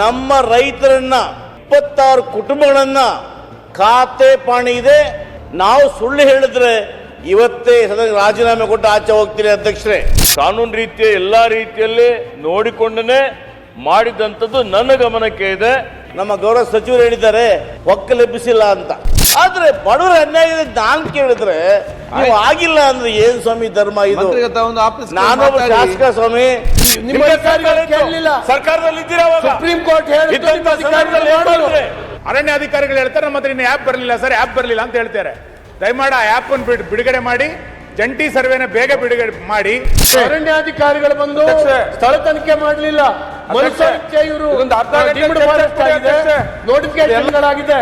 ನಮ್ಮ ರೈತರನ್ನ ಇಪ್ಪತ್ತಾರು ಕುಟುಂಬಗಳನ್ನ ಖಾತೆ ಪಾಣಿ ಇದೆ. ನಾವು ಸುಳ್ಳು ಹೇಳಿದ್ರೆ ಇವತ್ತೇ ಸದನ ರಾಜೀನಾಮೆ ಕೊಟ್ಟು ಆಚೆ ಹೋಗ್ತೀನಿ ಅಧ್ಯಕ್ಷರೇ. ಕಾನೂನು ರೀತಿಯ ಎಲ್ಲಾ ರೀತಿಯಲ್ಲಿ ನೋಡಿಕೊಂಡನೆ ಮಾಡಿದಂಥದ್ದು ನನ್ನ ಗಮನಕ್ಕೆ ಇದೆ. ನಮ್ಮ ಗೌರವ ಸಚಿವರು ಹೇಳಿದ್ದಾರೆ ಒಕ್ಕಲೆಬ್ಬಿಸಿಲ್ಲ ಅಂತ. ಆದ್ರೆ ಬಡವರ ಅನ್ಯಾಯ ನಾನು ಕೇಳಿದ್ರೆ ನೀವು ಆಗಿಲ್ಲ ಅಂದ್ರೆ ಏನ್ ಸ್ವಾಮಿ ಧರ್ಮ ಇದು? ಮಂತ್ರಿಗತ ಒಂದು ಆಫೀಸ್ ನಾನೊಬ್ಬ ಶಾಸಕ ಸ್ವಾಮಿ. ನಿಮ್ಮ ಅಧಿಕಾರಿಗಳು ಕೇಳಲಿಲ್ಲ. ಸರ್ಕಾರದಲ್ಲಿ ಇದ್ದೀರಾ ಅವಾಗ? ಸುಪ್ರೀಂ ಕೋರ್ಟ್ ಹೇಳಿದ್ದು ಇದ್ದಂಥ ನಿಮ್ಮ ಅಧಿಕಾರಿಗಳು ಸಂದರ್ಭದಲ್ಲಿ ಏನ್ ಮಾಡಿದ್ರು. ಮಾಡಿದ್ರಿ? ಅರಣ್ಯ ಅಧಿಕಾರಿಗಳು ಹೇಳ್ತಾರೆ ನಮ್ಮ ಹತ್ರ ಇನ್ನು ಆ್ಯಪ್ ಬರಲಿಲ್ಲ ಸರ್ ಆ್ಯಪ್ ಬರಲಿಲ್ಲ ಅಂತ ಹೇಳ್ತಾರೆ. ದಯಮಾಡಿ ಆ ಆ್ಯಪ್ ಅನ್ನು ಬಿಡುಗಡೆ ಮಾಡಿ ಜಂಟಿ ಸರ್ವೆನ ಬೇಗ ಬಿಡುಗಡೆ ಮಾಡಿ. ಅರಣ್ಯಾಧಿಕಾರಿಗಳು ಬಂದು ಅಧ್ಯಕ್ಷೆ. ಸ್ಥಳ ತನಿಖೆ ಮಾಡಲಿಲ್ಲ. ಮನುಷ್ಯ ಇವರು ಒಂದು ಅರ್ಧ ಗಂಟೆ ನೋಟಿಫಿಕೇಶನ್ ಆಗಿದೆ. ಅಧ್ಯಕ್ಷೆ. ನೋಟಿಫಿಕೇಶನ್ಗಳಾಗಿದೆ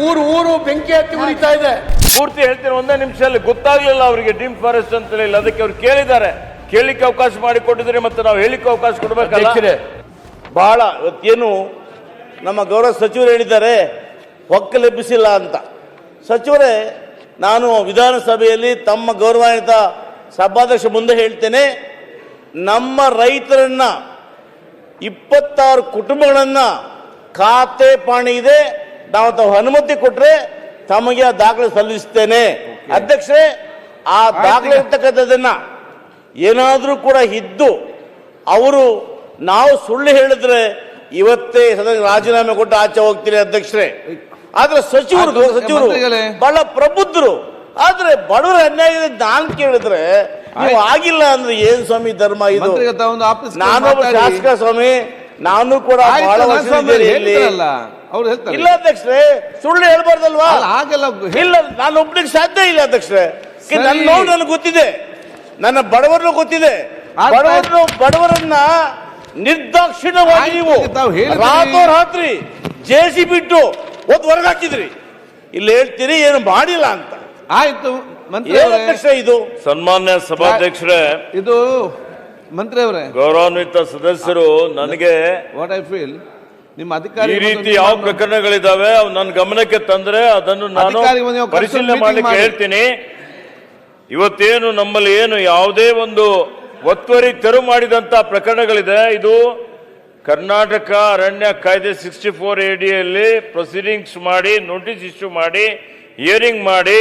ಊರು ಊರು ಬೆಂಕಿ ಹತ್ತಿ ಉರಿತಾ ಇದೆ. ಪೂರ್ತಿ ಹೇಳ್ತೀನಿ ಒಂದೇ ನಿಮಿಷದಲ್ಲಿ ಗೊತ್ತಾಗ್ಲಿಲ್ಲ ಅವರಿಗೆ ಡೀಮ್ ಫಾರೆಸ್ಟ್ ಅಂತ ಹೇಳಿ ಅದಕ್ಕೆ ಅವ್ರು ಕೇಳಿದ್ದಾರೆ. ಕೇಳಿಕ್ಕೆ ಅವಕಾಶ ಮಾಡಿಕೊಟ್ಟಿದ್ರೆ ಮತ್ತೆ ನಾವು ಹೇಳಿಕ್ಕೆ ಅವಕಾಶ ಕೊಡಬೇಕಲ್ಲ? ಬಹಳ ಇವತ್ತೇನು ನಮ್ಮ ಗೌರವ ಸಚಿವರು ಹೇಳಿದ್ದಾರೆ ಒಕ್ಕಲೆಬ್ಬಿಸಿಲ್ಲ ಅಂತ. ಸಚಿವರೇ ನಾನು ವಿಧಾನಸಭೆಯಲ್ಲಿ ತಮ್ಮ ಗೌರವಾನ್ವಿತ ಸಭಾಧ್ಯಕ್ಷ ಮುಂದೆ ಹೇಳ್ತೇನೆ ನಮ್ಮ ರೈತರನ್ನ ಇಪ್ಪತ್ತಾರು ಕುಟುಂಬಗಳನ್ನ ಖಾತೆ ಪಾಣಿ ಇದೆ ನಾವು ತಾವು ಅನುಮತಿ ಕೊಟ್ರೆ ತಮಗೆ ಆ ದಾಖಲೆ ಸಲ್ಲಿಸ್ತೇನೆ. ಅಧ್ಯಕ್ಷರೇ ಆ ದಾಖಲೆ ಇರ್ತಕ್ಕಂಥದ್ದನ್ನ ಏನಾದರೂ ಕೂಡ ಇದ್ದು ಅವರು ನಾವು ಸುಳ್ಳು ಹೇಳಿದ್ರೆ ಇವತ್ತೇ ಸದನ ರಾಜೀನಾಮೆ ಕೊಟ್ಟು ಆಚೆ ಹೋಗ್ತೀರಿ ಅಧ್ಯಕ್ಷರೇ. ಆದ್ರೆ ಸಚಿವರು ಸಚಿವರು ಬಹಳ ಪ್ರಬುದ್ಧರು. ಆದ್ರೆ ಬಡವರ ಅನ್ಯಾಯ ನಾನು ಕೇಳಿದ್ರೆ ನೀವು ಆಗಿಲ್ಲ ಅಂದ್ರೆ ಏನ್ ಸ್ವಾಮಿ ಧರ್ಮ ಇದು? ನಾನೊಬ್ಬ ಶಾಸಕ ಸ್ವಾಮಿ ನಾನು ಕೂಡ ಬಹಳ ವರ್ಷ ಅವ್ರು ಹೇಳ್ತಾರೆ. ಇಲ್ಲ ಅಧ್ಯಕ್ಷರೇ ಸುಳ್ಳು ಹೇಳ್ಬಾರ್ದಲ್ವಾ? ಅಲ್ಲ, ಹಾಗೆಲ್ಲ ಇಲ್ಲ ನಾನು ಒಬ್ಬನಿಗೆ ಸಾಧ್ಯ ಇಲ್ಲ ಅಧ್ಯಕ್ಷರೇ. ಸರಿ. ನನ್ನ ನೋವು ನನಗೆ ಗೊತ್ತಿದೆ. ನನ್ನ ಬಡವರನ್ನು ಗೊತ್ತಿದೆ. ಬಡವರನ್ನು ಬಡವರನ್ನ ನಿರ್ದಾಕ್ಷಿಣ್ಯವಾಗಿ ನೀವು ರಾತ್ರಿ. ಜೇಸಿ ಬಿಟ್ಟು ಒಂದು ಹೊರಗೆ ಹಾಕಿದ್ರಿ. ಇಲ್ಲಿ ಹೇಳ್ತೀರಿ ಏನು ಮಾಡಿಲ್ಲ ಅಂತ. ಆಯ್ತು ಮಂತ್ರಿ ಇದು? ಸನ್ಮಾನ್ಯ ಸಭಾಧ್ಯಕ್ಷರೇ ಇದು ಮಂತ್ರಿ ಅವರೇ. ಗೌರವಾನ್ವಿತ ಸದಸ್ಯರು ನನಗೆ ವಾಟ್ ಐ ಫೀಲ್ ನಿಮ್ಮ ಅಧಿಕಾರಿ ಈ ರೀತಿ ಯಾವ ಪ್ರಕರಣಗಳಿದಾವೆ ಅವು ನನ್ನ ಗಮನಕ್ಕೆ ತಂದ್ರೆ ಅದನ್ನು ನಾನು ಪರಿಶೀಲನೆ meeting ಮಾಡ್ಲಿಕ್ಕೆ ಮಾಡಿ. ಹೇಳ್ತೀನಿ. ಇವತ್ತೇನು ನಮ್ಮಲ್ಲಿ ಏನು ಯಾವುದೇ ಒಂದು ಒತ್ತುವರಿ ತೆರವು ಮಾಡಿದಂತ ಪ್ರಕರಣಗಳಿದೆ. ಇದು ಕರ್ನಾಟಕ ಅರಣ್ಯ ಕಾಯ್ದೆ ಸಿಕ್ಸ್ಟಿ ಫೋರ್ ಎಡಿಯಲ್ಲಿ ಪ್ರೊಸೀಡಿಂಗ್ಸ್ ಮಾಡಿ ನೋಟಿಸ್ ಇಶ್ಯೂ ಮಾಡಿ ಹಿಯರಿಂಗ್ ಮಾಡಿ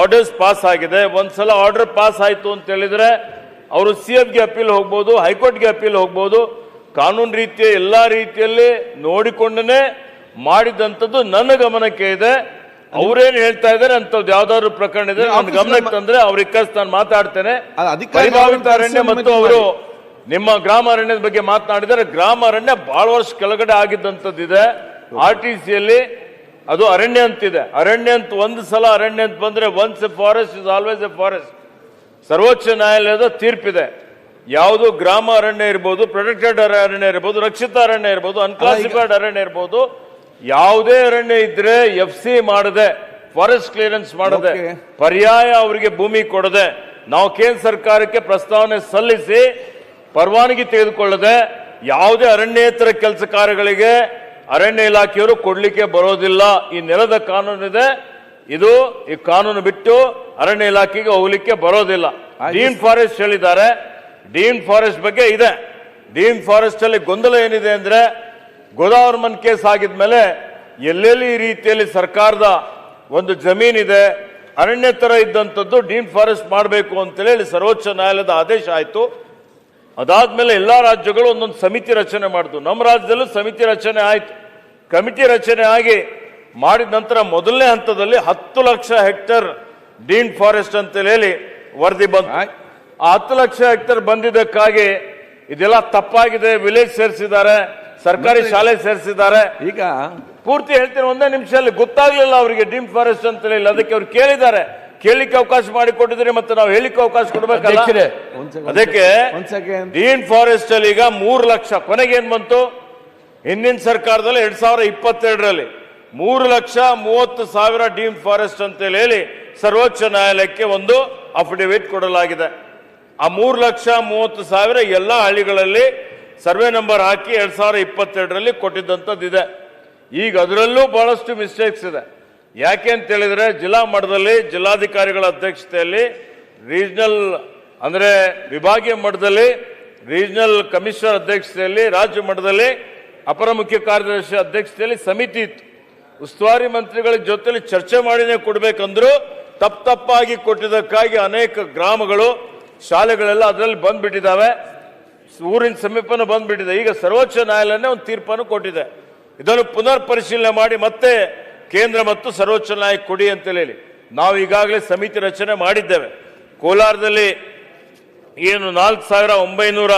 ಆರ್ಡರ್ಸ್ ಪಾಸ್ ಆಗಿದೆ. ಒಂದ್ಸಲ ಆರ್ಡರ್ ಪಾಸ್ ಆಯಿತು ಅಂತ ಹೇಳಿದ್ರೆ ಅವರು ಸಿ ಗೆ ಅಪೀಲ್ ಹೋಗ್ಬೋದು ಹೈಕೋರ್ಟ್ಗೆ ಅಪೀಲ್ ಹೋಗ್ಬೋದು. ಕಾನೂನು ರೀತಿಯ ಎಲ್ಲ ರೀತಿಯಲ್ಲಿ ನೋಡಿಕೊಂಡನೆ ಮಾಡಿದಂಥದ್ದು ನನ್ನ ಗಮನಕ್ಕೆ ಇದೆ. ಅವರೇನು ಹೇಳ್ತಾ ಇದಾರೆ ಅಂತದ್ದು ಯಾವ್ದಾದ್ರು ಪ್ರಕರಣ ಇದೆ ನನ್ನ ಗಮನಕ್ಕೆ ತಂದ್ರೆ ಅವ್ರಿಗೆ ನಾನು ಮಾತಾಡ್ತೇನೆ. ಅರಣ್ಯ ಮತ್ತು ಅವರು ನಿಮ್ಮ ಗ್ರಾಮ ಅರಣ್ಯದ ಬಗ್ಗೆ ಮಾತನಾಡಿದರೆ ಗ್ರಾಮ ಅರಣ್ಯ ಬಹಳ ವರ್ಷ ಕೆಳಗಡೆ ಆಗಿದ್ದಂಥದ್ದಿದೆ ಆರ್ ಟಿ ಸಿಯಲ್ಲಿ ಅದು ಅರಣ್ಯ ಅಂತಿದೆ. ಅರಣ್ಯ ಅಂತ ಒಂದು ಸಲ ಅರಣ್ಯ ಅಂತ ಬಂದ್ರೆ once a forest is always a forest ಸರ್ವೋಚ್ಚ ನ್ಯಾಯಾಲಯದ ತೀರ್ಪಿದೆ. ಯಾವುದು ಗ್ರಾಮ ಅರಣ್ಯ ಇರ್ಬೋದು ಪ್ರೊಟೆಕ್ಟೆಡ್ ಅರಣ್ಯ ಇರ್ಬೋದು ರಕ್ಷಿತ ಅರಣ್ಯ ಇರ್ಬೋದು ಅನ್ಕ್ಲಾಸಿಫೈಡ್ ಅರಣ್ಯ ಇರ್ಬೋದು ಯಾವುದೇ ಅರಣ್ಯ ಇದ್ರೆ ಎಫ್ ಸಿ ಮಾಡದೆ ಫಾರೆಸ್ಟ್ ಕ್ಲಿಯರೆನ್ಸ್ ಮಾಡದೆ ಪರ್ಯಾಯ ಅವರಿಗೆ ಭೂಮಿ ಕೊಡದೆ ನಾವು ಕೇಂದ್ರ ಸರ್ಕಾರಕ್ಕೆ ಪ್ರಸ್ತಾವನೆ ಸಲ್ಲಿಸಿ ಪರವಾನಗಿ ತೆಗೆದುಕೊಳ್ಳದೆ ಯಾವುದೇ ಅರಣ್ಯೇತರ ಕೆಲಸ ಕಾರ್ಯಗಳಿಗೆ ಅರಣ್ಯ ಇಲಾಖೆಯವರು ಕೊಡ್ಲಿಕ್ಕೆ ಬರೋದಿಲ್ಲ. ಈ ನೆಲದ ಕಾನೂನಿದೆ. ಇದು ಈ ಕಾನೂನು ಬಿಟ್ಟು ಅರಣ್ಯ ಇಲಾಖೆಗೆ ಹೋಗ್ಲಿಕ್ಕೆ ಬರೋದಿಲ್ಲ. ಗ್ರೀನ್ ಫಾರೆಸ್ಟ್ ಹೇಳಿದ್ದಾರೆ ಡೀನ್ ಫಾರೆಸ್ಟ್ ಬಗ್ಗೆ ಇದೆ. ಡೀನ್ ಫಾರೆಸ್ಟ್ ಅಲ್ಲಿ ಗೊಂದಲ ಏನಿದೆ ಅಂದ್ರೆ ಗೋದಾವರ್ಮನ್ ಕೇಸ್ ಆಗಿದ ಮೇಲೆ ಎಲ್ಲೆಲ್ಲಿ ಈ ರೀತಿಯಲ್ಲಿ ಸರ್ಕಾರದ ಒಂದು ಜಮೀನಿದೆ, ಅರಣ್ಯ ತರ ಇದ್ದಂಥದ್ದು ಡೀನ್ ಫಾರೆಸ್ಟ್ ಮಾಡಬೇಕು ಅಂತೇಳಿ ಹೇಳಿ ಸರ್ವೋಚ್ಚ ನ್ಯಾಯಾಲಯದ ಆದೇಶ ಆಯಿತು. ಅದಾದ್ಮೇಲೆ ಎಲ್ಲಾ ರಾಜ್ಯಗಳು ಒಂದೊಂದು ಸಮಿತಿ ರಚನೆ ಮಾಡಿದ್ವು ನಮ್ಮ ರಾಜ್ಯದಲ್ಲೂ ಸಮಿತಿ ರಚನೆ ಆಯ್ತು. ಕಮಿಟಿ ರಚನೆ ಆಗಿ ಮಾಡಿದ ನಂತರ ಮೊದಲನೇ ಹಂತದಲ್ಲಿ ಹತ್ತು ಲಕ್ಷ ಹೆಕ್ಟರ್ ಡೀನ್ ಫಾರೆಸ್ಟ್ ಅಂತ ಹೇಳಿ ವರದಿ ಬಂತು. ಆ ಹತ್ತು ಲಕ್ಷ ಹೆಕ್ಟರ್ ಬಂದಿದ್ದಕ್ಕಾಗಿ ಇದೆಲ್ಲ ತಪ್ಪಾಗಿದೆ ವಿಲೇಜ್ ಸೇರಿಸಿದ್ದಾರೆ ಸರ್ಕಾರಿ ಶಾಲೆ ಸೇರಿಸಿದ್ದಾರೆ. ಈಗ ಪೂರ್ತಿ ಹೇಳ್ತೀನಿ ಒಂದೇ ನಿಮಿಷದಲ್ಲಿ ಗೊತ್ತಾಗ್ಲಿಲ್ಲ ಅವರಿಗೆ ಡೀಮ್ ಫಾರೆಸ್ಟ್ ಅಂತ ಹೇಳಿ ಅದಕ್ಕೆ ಅವ್ರು ಕೇಳಿದ್ದಾರೆ. ಕೇಳಿಕ್ಕೆ ಅವಕಾಶ ಮಾಡಿಕೊಟ್ಟಿದ್ರೆ ಮತ್ತೆ ನಾವು ಹೇಳಿಕ್ಕೆ ಅವಕಾಶ ಕೊಡ್ಬೇಕಲ್ಲ? ಅದಕ್ಕೆ. ಡೀನ್ ಫಾರೆಸ್ಟ್ ಅಲ್ಲಿ ಈಗ ಮೂರು ಲಕ್ಷ ಕೊನೆಗೆ ಏನ್ ಬಂತು? ಹಿಂದಿನ ಸರ್ಕಾರದಲ್ಲಿ ಎರಡ್ ಸಾವಿರ ಇಪ್ಪತ್ತೆರಡರಲ್ಲಿ ಮೂರು ಲಕ್ಷ ಮೂವತ್ತು ಸಾವಿರ ಡೀಮ್ ಫಾರೆಸ್ಟ್ ಅಂತ ಹೇಳಿ ಸರ್ವೋಚ್ಚ ನ್ಯಾಯಾಲಯಕ್ಕೆ ಒಂದು ಅಫಿಡವಿಟ್ ಕೊಡಲಾಗಿದೆ. ಆ ಮೂರು ಲಕ್ಷ ಮೂವತ್ತು ಸಾವಿರ ಎಲ್ಲ ಹಳ್ಳಿಗಳಲ್ಲಿ ಸರ್ವೆ ನಂಬರ್ ಹಾಕಿ ಎರಡು ಸಾವಿರ ಇಪ್ಪತ್ತೆರಡರಲ್ಲಿ ಕೊಟ್ಟಿದ್ದಂಥದ್ದಿದೆ ಈಗ ಅದರಲ್ಲೂ ಬಹಳಷ್ಟು ಮಿಸ್ಟೇಕ್ಸ್ ಇದೆ. ಯಾಕೆ ಅಂತ ಹೇಳಿದ್ರೆ ಜಿಲ್ಲಾ ಮಟ್ಟದಲ್ಲಿ ಜಿಲ್ಲಾಧಿಕಾರಿಗಳ ಅಧ್ಯಕ್ಷತೆಯಲ್ಲಿ ರೀಜನಲ್ ಅಂದರೆ ವಿಭಾಗೀಯ ಮಟ್ಟದಲ್ಲಿ ರೀಜನಲ್ ಕಮಿಷನರ್ ಅಧ್ಯಕ್ಷತೆಯಲ್ಲಿ ರಾಜ್ಯ ಮಟ್ಟದಲ್ಲಿ ಅಪರ ಮುಖ್ಯ ಕಾರ್ಯದರ್ಶಿ ಅಧ್ಯಕ್ಷತೆಯಲ್ಲಿ ಸಮಿತಿ ಇತ್ತು. ಉಸ್ತುವಾರಿ ಮಂತ್ರಿಗಳ ಜೊತೆಲಿ ಚರ್ಚೆ ಮಾಡಿನೇ ಕೊಡಬೇಕಂದ್ರೂ ತಪ್ಪ ತಪ್ಪಾಗಿ ಕೊಟ್ಟಿದ್ದಕ್ಕಾಗಿ ಅನೇಕ ಗ್ರಾಮಗಳು ಶಾಲೆಗಳೆಲ್ಲ ಅದರಲ್ಲಿ ಬಂದ್ಬಿಟ್ಟಿದ್ದಾವೆ ಊರಿನ ಸಮೀಪನೂ ಬಂದ್ಬಿಟ್ಟಿದೆ. ಈಗ ಸರ್ವೋಚ್ಚ ನ್ಯಾಯಾಲಯನೇ ಒಂದು ತೀರ್ಪನ್ನು ಕೊಟ್ಟಿದೆ. ಇದನ್ನು ಪುನರ್ ಪರಿಶೀಲನೆ ಮಾಡಿ ಮತ್ತೆ ಕೇಂದ್ರ ಮತ್ತು ಸರ್ವೋಚ್ಚ ನ್ಯಾಯ ಕೊಡಿ ಅಂತ ಹೇಳಿ. ನಾವು ಈಗಾಗಲೇ ಸಮಿತಿ ರಚನೆ ಮಾಡಿದ್ದೇವೆ. ಕೋಲಾರದಲ್ಲಿ ಏನು ನಾಲ್ಕು ಸಾವಿರ ಒಂಬೈನೂರ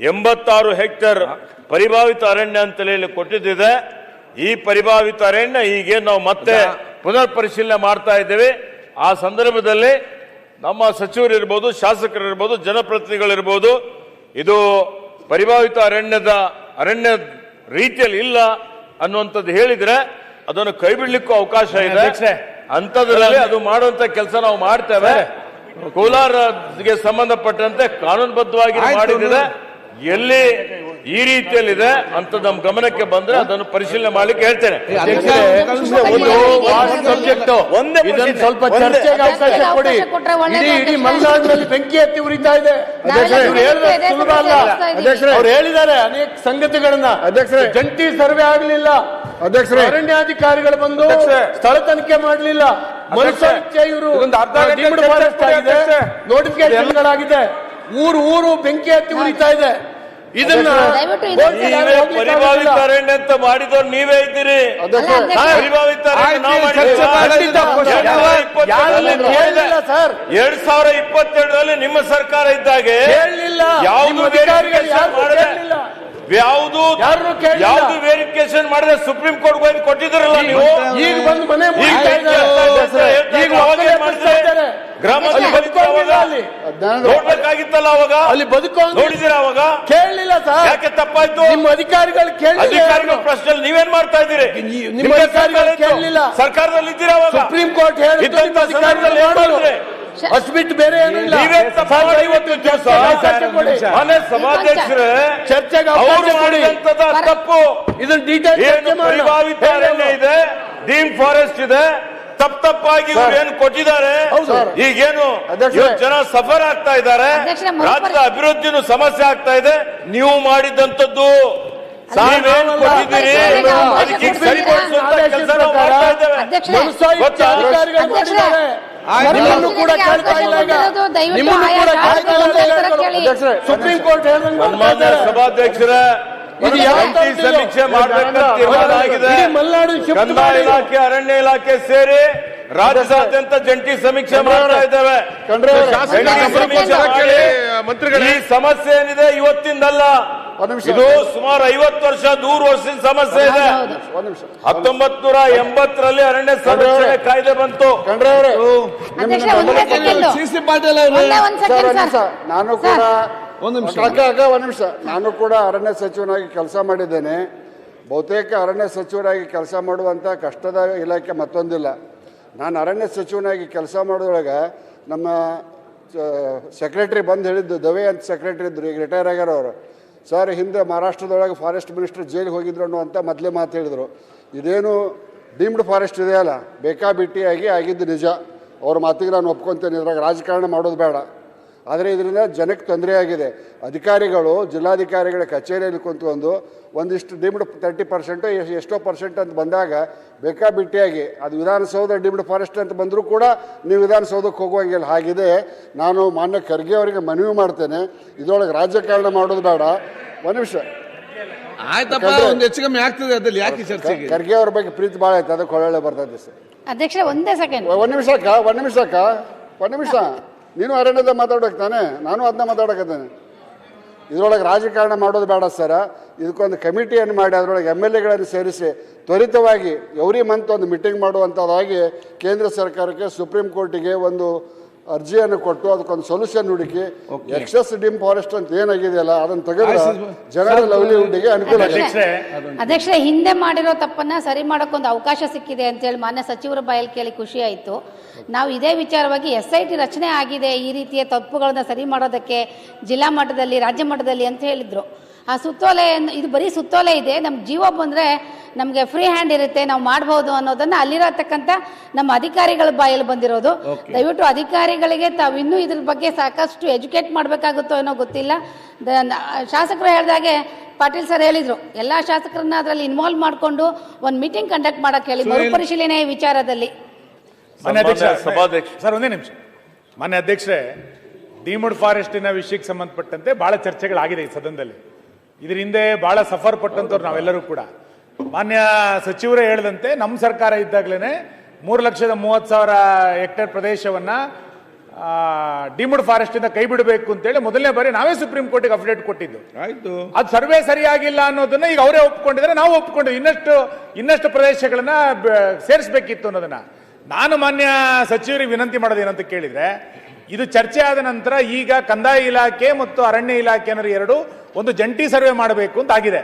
ಎಂಬತ್ತಾರು ಹೆಕ್ಟೇರ್ ಪರಿಭಾವಿತ ಅರಣ್ಯ ಅಂತ ಹೇಳಿ ಕೊಟ್ಟಿದ್ದಿದೆ. ಈ ಪರಿಭಾವಿತ ಅರಣ್ಯ ಈಗೇನು ನಾವು ಮತ್ತೆ ಪುನರ್ ಪರಿಶೀಲನೆ ಮಾಡ್ತಾ ಇದ್ದೇವೆ. ಆ ಸಂದರ್ಭದಲ್ಲಿ ನಮ್ಮ ಸಚಿವರು ಇರ್ಬೋದು ಶಾಸಕರು ಇರ್ಬೋದು ಜನಪ್ರತಿನಿಧಿಗಳಿರ್ಬೋದು ಇದು ಪರಿಭಾವಿತ ಅರಣ್ಯದ ಅರಣ್ಯ ರೀತಿಯಲ್ಲಿ ಇಲ್ಲ ಅನ್ನುವಂಥದ್ದು ಹೇಳಿದ್ರೆ ಅದನ್ನು ಕೈ ಬಿಡ್ಲಿಕ್ಕೂ ಅವಕಾಶ ಇದೆ. ಅಂತದ್ರಲ್ಲಿ ಅದು ಮಾಡುವಂತ ಕೆಲಸ ನಾವು ಮಾಡ್ತೇವೆ. ಕೋಲಾರಗೆ ಸಂಬಂಧಪಟ್ಟಂತೆ ಕಾನೂನುಬದ್ಧವಾಗಿ ಮಾಡಿದ್ರೆ ಎಲ್ಲಿ ಈ ರೀತಿಯಲ್ಲಿದೆ ಅಂತ ನಮ್ಮ ಗಮನಕ್ಕೆ ಬಂದ್ರೆ ಅದನ್ನು ಪರಿಶೀಲನೆ ಮಾಡ್ಲಿಕ್ಕೆ ಹೇಳ್ತೇನೆ. ಸ್ವಲ್ಪ ಚರ್ಚೆಗೆ ಅವಕಾಶ ಕೊಡಿ. ಇಡೀ ಇಡೀ ಮಲೆನಾಡಿನಲ್ಲಿ ಬೆಂಕಿ ಎತ್ತಿ ಉರಿತಾ ಇದೆ. ಸುಲಭ ಅಲ್ಲ. ಅವ್ರು ಹೇಳಿದ್ದಾರೆ ಅನೇಕ ಸಂಗತಿಗಳನ್ನ. ಅಧ್ಯಕ್ಷರೇ. ಜಂಟಿ ಸರ್ವೆ ಆಗಲಿಲ್ಲ. ಅಧ್ಯಕ್ಷರೇ. ಅರಣ್ಯಾಧಿಕಾರಿಗಳು ಬಂದು ಸ್ಥಳ ತನಿಖೆ ಮಾಡಲಿಲ್ಲ. ಇವರು ನೋಟಿಫಿಕೇಶನ್ಗಳಾಗಿದೆ ಊರು ಊರು ಬೆಂಕಿ ಹತ್ತಿ ಉರಿತಾ ಇದೆ. ಇದನ್ನ ಹೋಗ್ಲಿಕ್ಕೆ ಅರಣ್ಯ ಅಂತ ಮಾಡಿದವರು ನೀವೇ ಇದ್ದೀರಿ. ಎರಡ್ ಸಾವಿರ ಇಪ್ಪತ್ತೆರಡರಲ್ಲಿ ನಿಮ್ಮ ಸರ್ಕಾರ ಇದ್ದಾಗೆ ಯಾವುದು ಅಧಿಕಾರಿಗಳು ಯಾರು ಮಾಡಿದೆ ಯಾವುದು ಯಾರನ್ನೂ ಕೇಳಲಿಲ್ಲ. ಯಾವುದು ವೆರಿಫಿಕೇಶನ್ ಮಾಡಿದ್ರೆ ಸುಪ್ರೀಂ ಕೋರ್ಟ್ ಹೋಗಿ ಕೊಟ್ಟಿದ್ರಲ್ಲ ನೀವು ಈಗ ಬಂದು ಮನೆ ಈಗ ಮುಚ್ತಾ ಇದ್ದಾರೆ. ಈಗ ಏನ್ ಇದ್ದಾರೆ. ಗ್ರಾಮದಲ್ಲಿ ಅಲ್ಲಿ ಬದುಕೊಂಡಿಲ್ಲ ಅಲ್ಲಿ ನೋಡ್ಬೇಕಾಗಿತ್ತಲ್ಲ ಅವಾಗ ಅಲ್ಲಿ ಬದುಕೊಂಡು ನೋಡಿದಿರ ಅವಾಗ ಕೇಳಲಿಲ್ಲ ಸರ್ ಯಾಕೆ ತಪ್ಪಾಯ್ತು ನಿಮ್ಮ ಅಧಿಕಾರಿಗಳು ಕೇಳಲಿಲ್ಲ ಅಧಿಕಾರಿಗಳ ಪ್ರಶ್ನೆ ನೀವೇನ್ ಮಾಡ್ತಾ ಇದ್ದೀರಿ ನಿಮ್ಮ ನಿಮ್ಗೆ ಅಧಿಕಾರಿಗಳು ಸರ್ಕಾರ ಇತ್ತು. ಕೇಳಲಿಲ್ಲ. ಸರ್ಕಾರದಲ್ಲಿ ಇದ್ದೀರಾ ಅವಾಗ ಸುಪ್ರೀಂ ಕೋರ್ಟ್ ಹೇಳಿದ್ದು ಇದ್ದಂತ ನಿಮ್ಮ ಅಧಿಕಾರಿಗಳು ಸಂದರ್ಭದಲ್ಲಿ ಏನ್ ಮಾಡೋದು. ಮಾಡಿದ್ರಿ? ಅಷ್ಟು ಬಿಟ್ಟು ಬೇರೆ ಏನಿಲ್ಲ ಇಲ್ಲ. ನೀವೇ ತಪ್ಪು ಮಾಡಿ ಇವತ್ತು ದಿವಸ ಅವಕಾಶ ಕೊಡಿ. ಮನೆ ಸಭಾಧ್ಯಕ್ಷರೇ ಚರ್ಚೆಗೆ ಅವರು ಅವಕಾಶ ಕೊಡಿ ಮಾಡಿದಂತದ ತಪ್ಪು. ಇದನ್ನ ಡೀಟೇಲ್ ಏನು ಚರ್ಚೆ ಮಾಡೋಣ. ಪರಿಭಾವಿತ ಅರಣ್ಯ ಇದೆ? ಡೀಮ್ ಫಾರೆಸ್ಟ್ ಇದೆ. ತಪ್ಪ ತಪ್ಪಾಗಿ ಇವ್ರು ಏನು ಕೊಟ್ಟಿದ್ದಾರೆ? ಸರ್. ಈಗೇನು ಅಧ್ಯಕ್ಷರೇ. ಇವತ್ತು ಜನ ಸಫರ್ ಆಗ್ತಾ ಇದ್ದಾರೆ? ಅಧ್ಯಕ್ಷರೇ, ರಾಜ್ಯದ ಅಭಿವೃದ್ಧಿನೂ ಸಮಸ್ಯೆ ಆಗ್ತಾ ಇದೆ. ನೀವು ಮಾಡಿದಂತದ್ದು ನಿಮ್ಮನ್ನು ಕೂಡ ಕೇಳ್ತಾ ಇಲ್ಲ ನಿಮ್ಮನ್ನು ಕೂಡ ಸುಪ್ರೀಂ ಕೋರ್ಟ್ ಯಾವ ಜಂಟಿ ಸಮೀಕ್ಷೆ ಮಾಡಬೇಕಂತ ಮಲೆನಾಡು ಕಂದಾಯ ಇಲಾಖೆ ಅರಣ್ಯ ಇಲಾಖೆ ಸೇರಿ ರಾಜ್ಯದಾದ್ಯಂತ ಜಂಟಿ ಸಮೀಕ್ಷೆ ಮಾಡ್ತಾ ಇದ್ದೇವೆ ಸಮೀಕ್ಷೆ ಈ ಸಮಸ್ಯೆ ಏನಿದೆ? ಇವತ್ತಿಂದಲ್ಲ. ಇದು ಸುಮಾರು ಐವತ್ತು ವರ್ಷ ನೂರು ವರ್ಷದ ಸಮಸ್ಯೆ ಇದೆ. ಹತ್ತೊಂಬತ್ ನೂರ ಎಂಬತ್ತರಲ್ಲಿ ಅರಣ್ಯ ಸಂರಕ್ಷಣೆ ಕಾಯ್ದೆ ಬಂತು. ಸಿಸಿ ಪಾಟೀಲ್ ಅವರು. ಒಂದೇ ಸರ್ ಸೆಕೆಂಡ್ ನಿಮಿಷ. ಸರ್. ನಾನು ಕೂಡ ಒಂದು ನಿಮಿಷ. ಒಂದ್ ನಿಮಿಷ. ನಾನು ಕೂಡ ಅರಣ್ಯ ಸಚಿವನಾಗಿ ಕೆಲಸ ಮಾಡಿದ್ದೇನೆ. ಬಹುತೇಕ ಅರಣ್ಯ ಸಚಿವರಾಗಿ ಕೆಲಸ ಮಾಡುವಂಥ ಕಷ್ಟದ ಇಲಾಖೆ ಮತ್ತೊಂದಿಲ್ಲ. ನಾನು ಅರಣ್ಯ ಸಚಿವನಾಗಿ ಕೆಲಸ ಮಾಡೋದ್ರೊಳಗೆ ನಮ್ಮ ಸೆಕ್ರೆಟ್ರಿ ಬಂದು ಹೇಳಿದ್ದು ದವೆ ಅಂತ ಸೆಕ್ರೆಟ್ರಿ ಇದ್ದರು ಈಗ ರಿಟೈರ್ ಆಗ್ಯಾರ ಅವರು. ಸರ್, ಹಿಂದೆ ಮಹಾರಾಷ್ಟ್ರದೊಳಗೆ ಫಾರೆಸ್ಟ್ ಮಿನಿಸ್ಟರ್ ಜೈಲಿಗೆ ಹೋಗಿದ್ರು ಅನ್ನುವಂಥ ಮೊದಲೇ ಮಾತು ಹೇಳಿದರು. ಇದೇನು ಡೀಮ್ಡ್ ಫಾರೆಸ್ಟ್ ಇದೆಯಲ್ಲ, ಬೇಕಾಬಿಟ್ಟಿಯಾಗಿ ಆಗಿದ್ದು ನಿಜ. ಅವ್ರ ಮಾತಿಗೆ ನಾನು ಒಪ್ಕೊತೇನೆ, ಇದ್ರಾಗ ರಾಜಕಾರಣ ಮಾಡೋದು ಬೇಡ. ಆದರೆ ಇದರಿಂದ ಜನಕ್ಕೆ ತೊಂದರೆ ಆಗಿದೆ. ಅಧಿಕಾರಿಗಳು ಜಿಲ್ಲಾಧಿಕಾರಿಗಳ ಕಚೇರಿಯಲ್ಲಿ ಕುಂತ್ಕೊಂಡು ಒಂದಿಷ್ಟು ಡಿಮ್ಡ್ ತರ್ಟಿ ಪರ್ಸೆಂಟು ಎಷ್ಟೋ ಪರ್ಸೆಂಟ್ ಅಂತ ಬಂದಾಗ ಬೇಕಾಬಿಟ್ಟಿಯಾಗಿ ಅದು ವಿಧಾನಸೌಧ ಡಿಮ್ಡ್ ಫಾರೆಸ್ಟ್ ಅಂತ ಬಂದರೂ ಕೂಡ ನೀವು ವಿಧಾನಸೌಧಕ್ಕೆ ಹೋಗುವಂಗಿಲ್ಲ ಹಾಗಿದೆ. ನಾನು ಮಾನ್ಯ ಖರ್ಗೆ ಅವರಿಗೆ ಮನವಿ ಮಾಡ್ತೇನೆ. ಇದರೊಳಗೆ ರಾಜಕಾರಣ ಮಾಡೋದು ಬೇಡ. ಒಂದು ನಿಮಿಷ. ಆಯ್ತಪ್ಪ ಒಂದು ಹೆಚ್ಚು ಕಮ್ಮಿ ಆಗ್ತದೆ ಅದ್ರಲ್ಲಿ. ಯಾಕೆ ಚರ್ಚೆಗೆ? ಖರ್ಗೆ ಅವ್ರ ಬಗ್ಗೆ ಪ್ರೀತಿ ಭಾಳ ಆಯ್ತು ಅದಕ್ಕೆ ಹೊಳ್ಳೆ ಬರ್ತದೆ ಸರ್. ಅಧ್ಯಕ್ಷ ಒಂದೇ ಸೆಕೆಂಡ್ ಒಂದು ನಿಮಿಷಕ್ಕ ಒಂದು ನಿಮಿಷಕ್ಕ ಒಂದು ನಿಮಿಷ. ನೀನು ಅರಣ್ಯದ ಮಾತಾಡೋಕೆ ತಾನೆ? ನಾನು ಅದನ್ನ ಮಾತಾಡಕತ್ತೇನೆ ಇದರೊಳಗೆ ರಾಜಕಾರಣ ಮಾಡೋದು ಬೇಡ ಸರ. ಇದಕ್ಕೊಂದು ಕಮಿಟಿಯನ್ನು ಮಾಡಿ, ಅದರೊಳಗೆ ಎಂ ಎಲ್ ಎಗಳನ್ನು ಸೇರಿಸಿ, ತ್ವರಿತವಾಗಿ ಎವ್ರಿ ಮಂತ್ ಒಂದು ಮೀಟಿಂಗ್ ಮಾಡುವಂಥದ್ದಾಗಿ ಕೇಂದ್ರ ಸರ್ಕಾರಕ್ಕೆ, ಸುಪ್ರೀಂ ಕೋರ್ಟಿಗೆ ಒಂದು ಅರ್ಜಿಯನ್ನು ಕೊಟ್ಟು ಅದಕ್ಕೊಂದು ಸೊಲ್ಯೂಷನ್ ಹುಡುಕಿ ಎಕ್ಸಸ್ ಡಿಮ್ ಫಾರೆಸ್ಟ್ ಅಂತ ಏನಾಗಿದೆಯಲ್ಲ ಅದನ್ನ ತೆಗೆದ್ರೆ ಜನರ ಲವ್ಲಿಹುಡ್ಗೆ ಅನುಕೂಲ ಅಧ್ಯಕ್ಷ ಅಧ್ಯಕ್ಷರೇ ಹಿಂದೆ ಮಾಡಿರೋ ತಪ್ಪನ್ನ ಸರಿ ಮಾಡೋಕ್ಕೊಂದು ಅವಕಾಶ ಸಿಕ್ಕಿದೆ ಅಂತ ಹೇಳಿ ಮಾನ್ಯ ಸಚಿವರ ಬಾಯಲ್ಲಿ ಕೇಳಿ ಖುಷಿ ಆಯಿತು. ನಾವು ಇದೇ ವಿಚಾರವಾಗಿ ಎಸ್ ಐ ಟಿ ರಚನೆ ಆಗಿದೆ ಈ ರೀತಿಯ ತಪ್ಪುಗಳನ್ನ ಸರಿ ಮಾಡೋದಕ್ಕೆ ಜಿಲ್ಲಾ ಮಟ್ಟದಲ್ಲಿ ರಾಜ್ಯ ಮಟ್ಟದಲ್ಲಿ ಅಂತ ಹೇಳಿದ್ರು. ಆ ಸುತ್ತೋಲೆ ಇದು ಬರೀ ಸುತ್ತೋಲೆ ಇದೆ. ನಮ್ಮ ಜೀವ ಬಂದರೆ ನಮಗೆ ಫ್ರೀ ಹ್ಯಾಂಡ್ ಇರುತ್ತೆ. ನಾವು ಮಾಡ್ಬೋದು ಅನ್ನೋದನ್ನ ಅಲ್ಲಿರತಕ್ಕಂಥ ನಮ್ಮ ಅಧಿಕಾರಿಗಳ ಬಾಯಲ್ಲಿ ಬಂದಿರೋದು. ದಯವಿಟ್ಟು ಅಧಿಕಾರಿಗಳಿಗೆ ತಾವು ಇನ್ನೂ ಇದ್ರ ಬಗ್ಗೆ ಸಾಕಷ್ಟು ಎಜುಕೇಟ್ ಮಾಡಬೇಕಾಗುತ್ತೋ ಏನೋ ಗೊತ್ತಿಲ್ಲ. ಶಾಸಕರು ಹೇಳಿದಾಗೆ ಪಾಟೀಲ್ ಸರ್ ಹೇಳಿದ್ರು. ಎಲ್ಲ ಶಾಸಕರನ್ನ ಅದರಲ್ಲಿ ಇನ್ವಾಲ್ವ್ ಮಾಡಿಕೊಂಡು ಒಂದು ಮೀಟಿಂಗ್ ಕಂಡಕ್ಟ್ ಮಾಡಕ್ಕೆ ಹೇಳಿ ಮರುಪರಿಶೀಲನೆ ವಿಚಾರದಲ್ಲಿ. ಸರ್ ಒಂದೇ ನಿಮಿಷ. ಮಾನ್ಯ ಅಧ್ಯಕ್ಷರೇ ಡಿಮುಡ್ ಫಾರೆಸ್ಟಿನ ವಿಷಯಕ್ಕೆ ಸಂಬಂಧಪಟ್ಟಂತೆ ಬಹಳ ಚರ್ಚೆಗಳಾಗಿದೆ ಈ ಸದನದಲ್ಲಿ. ಇದ್ರ ಹಿಂದೆ ಬಹಳ ಸಫರ್ ಪಟ್ಟಂತವ್ರು ನಾವೆಲ್ಲರೂ ಕೂಡ. ಮಾನ್ಯ ಸಚಿವರೇ ಹೇಳಿದಂತೆ ನಮ್ಮ ಸರ್ಕಾರ ಇದ್ದಾಗಲೇ ಮೂರು ಲಕ್ಷದ ಮೂವತ್ತು ಸಾವಿರ ಹೆಕ್ಟೇರ್ ಪ್ರದೇಶವನ್ನ ಡಿಮುಡ್ ಫಾರೆಸ್ಟ್ ಇಂದ ಕೈ ಬಿಡಬೇಕು ಅಂತೇಳಿ ಮೊದಲನೇ ಬಾರಿ ನಾವೇ ಸುಪ್ರೀಂ ಕೋರ್ಟಿಗೆ ಅಪ್ಡೇಟ್ ಕೊಟ್ಟಿದ್ದು. ಆಯ್ತು. ಅದು ಸರ್ವೆ ಸರಿಯಾಗಿಲ್ಲ ಅನ್ನೋದನ್ನ ಈಗ ಅವರೇ ಒಪ್ಕೊಂಡಿದ್ರೆ ನಾವು ಒಪ್ಕೊಂಡಿದ್ವಿ ಇನ್ನಷ್ಟು ಇನ್ನಷ್ಟು ಪ್ರದೇಶಗಳನ್ನ ಸೇರಿಸಬೇಕಿತ್ತು ಸೇರಿಸ್ಬೇಕಿತ್ತು ಅನ್ನೋದನ್ನ. ನಾನು ಮಾನ್ಯ ಸಚಿವರಿಗೆ ವಿನಂತಿ ಮಾಡೋದು ಏನಂತ ಕೇಳಿದ್ರೆ ಇದು ಚರ್ಚೆ ಆದ ನಂತರ ಈಗ ಕಂದಾಯ ಇಲಾಖೆ ಮತ್ತು ಅರಣ್ಯ ಇಲಾಖೆ ಅನ್ನೋ ಎರಡು ಒಂದು ಜಂಟಿ ಸರ್ವೆ ಮಾಡಬೇಕು ಅಂತ ಆಗಿದೆ.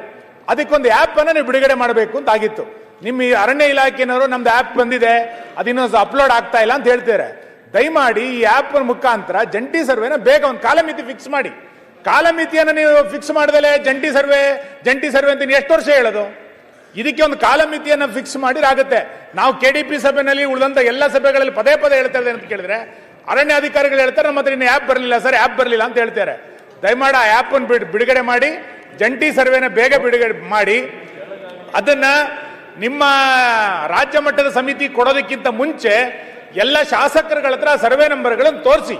ಅದಕ್ಕೊಂದು ಆ್ಯಪ್ ಅನ್ನು ನೀವು ಬಿಡುಗಡೆ ಮಾಡಬೇಕು ಅಂತ ಆಗಿತ್ತು. ನಿಮ್ಮ ಈ ಅರಣ್ಯ ಇಲಾಖೆನವರು ನಮ್ದು ಆ್ಯಪ್ ಬಂದಿದೆ ಅದಿನ್ನೂ ಅಪ್ಲೋಡ್ ಆಗ್ತಾ ಇಲ್ಲ ಅಂತ ಹೇಳ್ತಾರೆ ದಯಮಾಡಿ ಈ ಆ್ಯಪ್ ಮುಖಾಂತರ ಜಂಟಿ ಸರ್ವೆನ ಬೇಗ ಒಂದು ಕಾಲಮಿತಿ ಫಿಕ್ಸ್ ಮಾಡಿ. ಕಾಲಮಿತಿಯನ್ನು ನೀವು ಫಿಕ್ಸ್ ಮಾಡಿದಲೆ ಜಂಟಿ ಸರ್ವೆ ಜಂಟಿ ಸರ್ವೆ ಅಂತ ಎಷ್ಟು ವರ್ಷ ಹೇಳೋದು? ಇದಕ್ಕೆ ಒಂದು ಕಾಲಮಿತಿಯನ್ನು ಫಿಕ್ಸ್ ಮಾಡಿದಾಗುತ್ತೆ ನಾವು ಕೆ ಡಿ ಪಿ ಸಭೆನಲ್ಲಿ ಉಳಿದಂತ ಎಲ್ಲ ಸಭೆಗಳಲ್ಲಿ ಪದೇ ಪದೇ ಹೇಳ್ತಾ ಇದೆ ಅಂತ ಕೇಳಿದ್ರೆ ಅರಣ್ಯ ಅಧಿಕಾರಿಗಳು ಹೇಳ್ತಾರೆ, ನಮ್ಮ ಹತ್ರ ಇನ್ನು ಆ್ಯಪ್ ಬರಲಿಲ್ಲ, ಸರ್ ಆ್ಯಪ್ ಬರಲಿಲ್ಲ ಅಂತ ಹೇಳ್ತಾರೆ ದಯಮಾಡಿ ಆ ಆ್ಯಪ್ ಅನ್ನು ಬಿಡುಗಡೆ ಮಾಡಿ ಜಂಟಿ ಸರ್ವೆನ ಬೇಗ ಬಿಡುಗಡೆ ಮಾಡಿ. ಅದನ್ನು ನಿಮ್ಮ ರಾಜ್ಯ ಮಟ್ಟದ ಸಮಿತಿ ಕೊಡೋದಕ್ಕಿಂತ ಮುಂಚೆ ಎಲ್ಲ ಶಾಸಕರುಗಳ ಹತ್ರ ಸರ್ವೆ ನಂಬರ್ಗಳನ್ನು ತೋರಿಸಿ.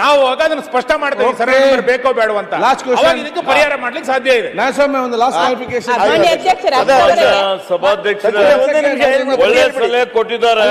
ನಾವು ಆಗ ಅದನ್ನು ಸ್ಪಷ್ಟ ಮಾಡ್ತೇವೆ ಸರ್ವೆ ನಂಬರ್ ಬೇಕೋ ಬೇಡೋ ಅಂತ. Last question. ಅವಾಗ ಇದಕ್ಕೆ ಪರಿಹಾರ ಮಾಡ್ಲಿಕ್ಕೆ ಸಾಧ್ಯ ಇದೆ. ಒಂದು ಲಾಸ್ಟ್ ಕ್ಲಾರಿಫಿಕೇಶನ್ ಸಭಾಧ್ಯಕ್ಷ ಒಳ್ಳೆ ಸಲಹೆ ಕೊಟ್ಟಿದ್ದಾರೆ.